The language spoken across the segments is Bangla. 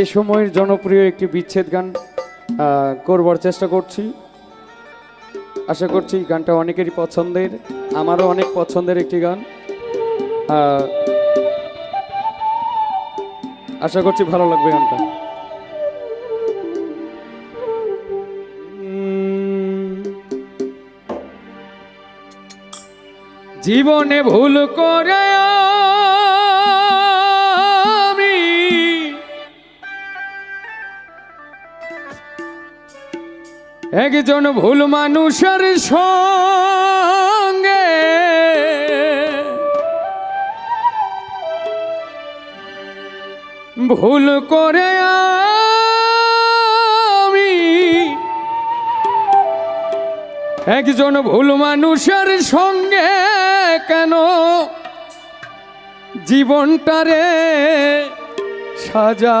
এ সময়ের জনপ্রিয় একটি বিচ্ছেদ গান করবার চেষ্টা করছি। আশা করছি গানটা অনেকেরই পছন্দের, আমারও অনেক পছন্দের একটি গান। আশা করছি ভালো লাগবে গানটা। জীবনে ভুল করে একজন ভুল মানুষের সঙ্গে। ভুল করে আমি একজন ভুল মানুষের সঙ্গে কেন জীবনটারে সাজা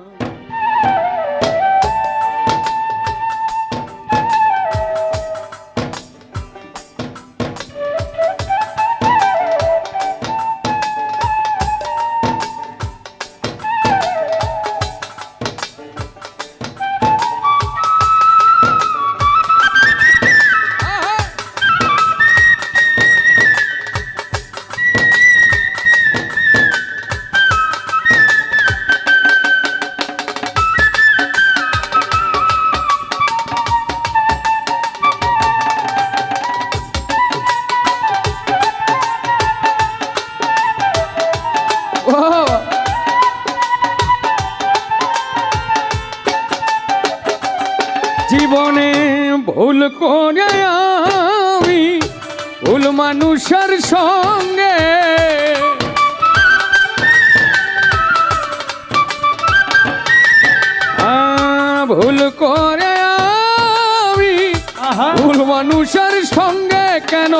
মানুষের সঙ্গে কেন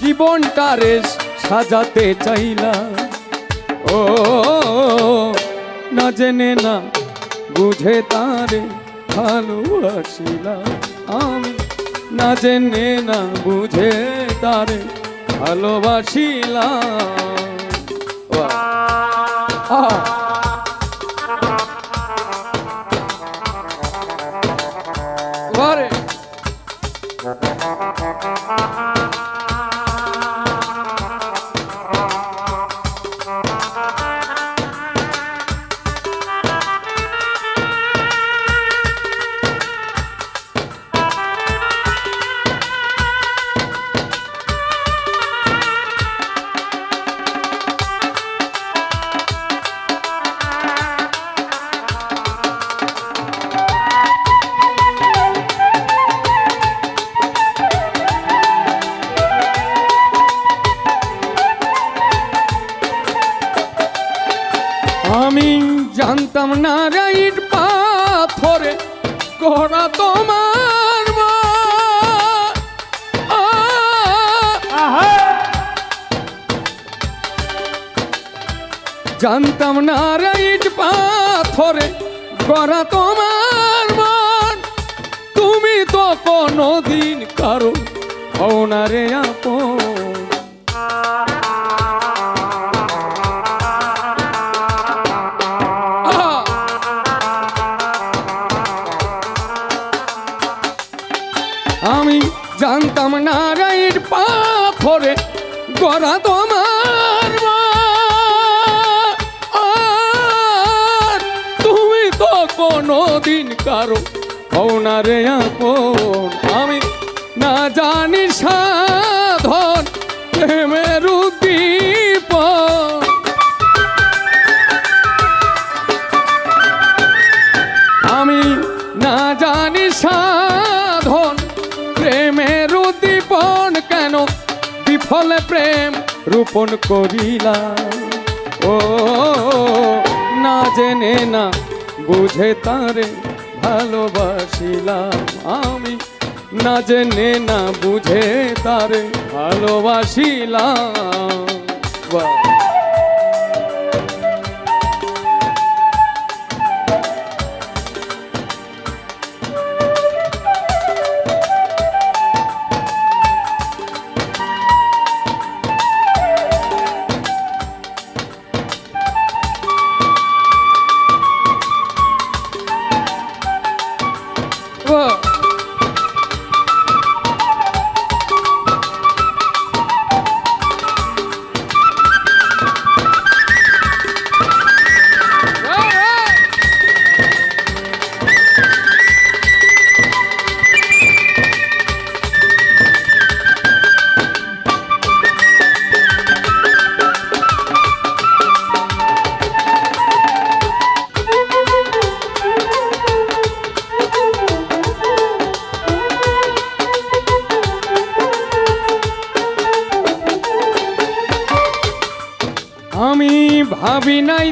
জীবনটা জীবনটারে সাজাতে চাইলাম ও, না জেনে না বুঝে তারে ভালোবাসিলাম আমি না জেনে না বুঝে তারে ভালোবাসিলাম। আহা। আমি জানতাম না রাইট পাথরে করা তোমার জানতাম না রাইট পাথরে করা তোমার মন তুমি তো কোনো দিন কারও হও না রে আপন পাথরে গড়া তোমার তুমি তো কোনো দিন কারও না রে আমি না জানি সাধন, প্রেমের বিফলে প্রেম রোপণ করিলাম। ও, না জেনে না বুঝে তারে ভালোবাসিলাম আমি। না জেনে না বুঝে তারে ভালোবাসিলাম। বাহ।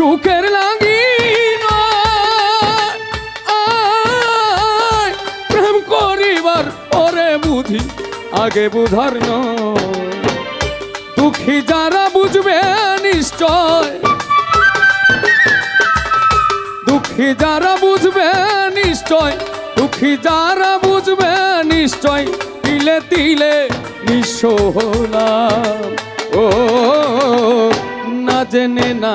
সুখের লাগি প্রেম করিবার পরে বুঝি, আগে বুঝার দুঃখী যারা বুঝবে নিশ্চয়। দুঃখী যারা বুঝবে নিশ্চয়, দুঃখী যারা বুঝবে নিশ্চয়, তিলে তিলে নিঃস্ব হলাম। ও, না জেনে না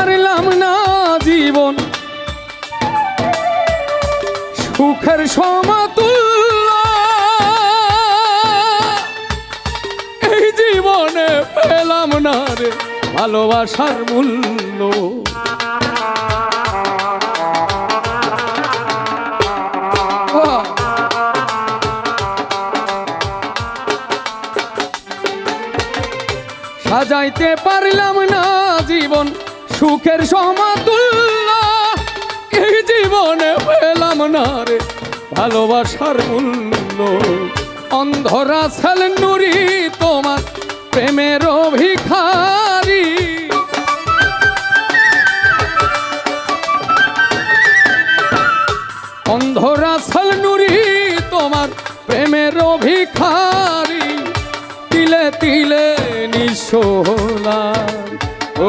পারলাম না জীবন। সুখের সমতুল্য। এই জীবনে পেলাম না রে ভালোবাসার মূল্য! সাজাইতে পারলাম না জীবন। সুখের সমতুল্য, এই জীবনে পেলাম না রে ভালোবাসার মূল্য। অন্ধরা ছেল নুরি, তোমার প্রেমের ভিখারি অন্ধরা ছেল নুরি, তোমার প্রেমের ভিখারি তিলে তিলে নিশোলাম ও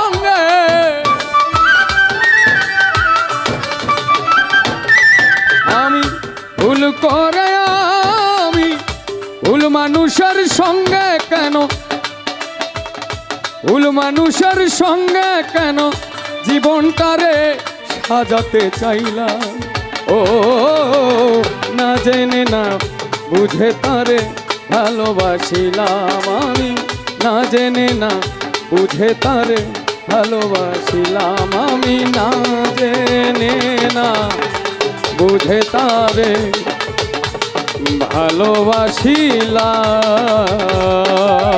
ভুল মানুষের সঙ্গে কেন জীবনটারে সাজাতে চাইলাম? ও, না জেনে না বুঝে তারে ভালোবাসিলাম আমি। না জেনে না বুঝে তারে ভালোবাসিলাম আমি। না জেনে না বুঝে তারে ভালোবাসিলাম।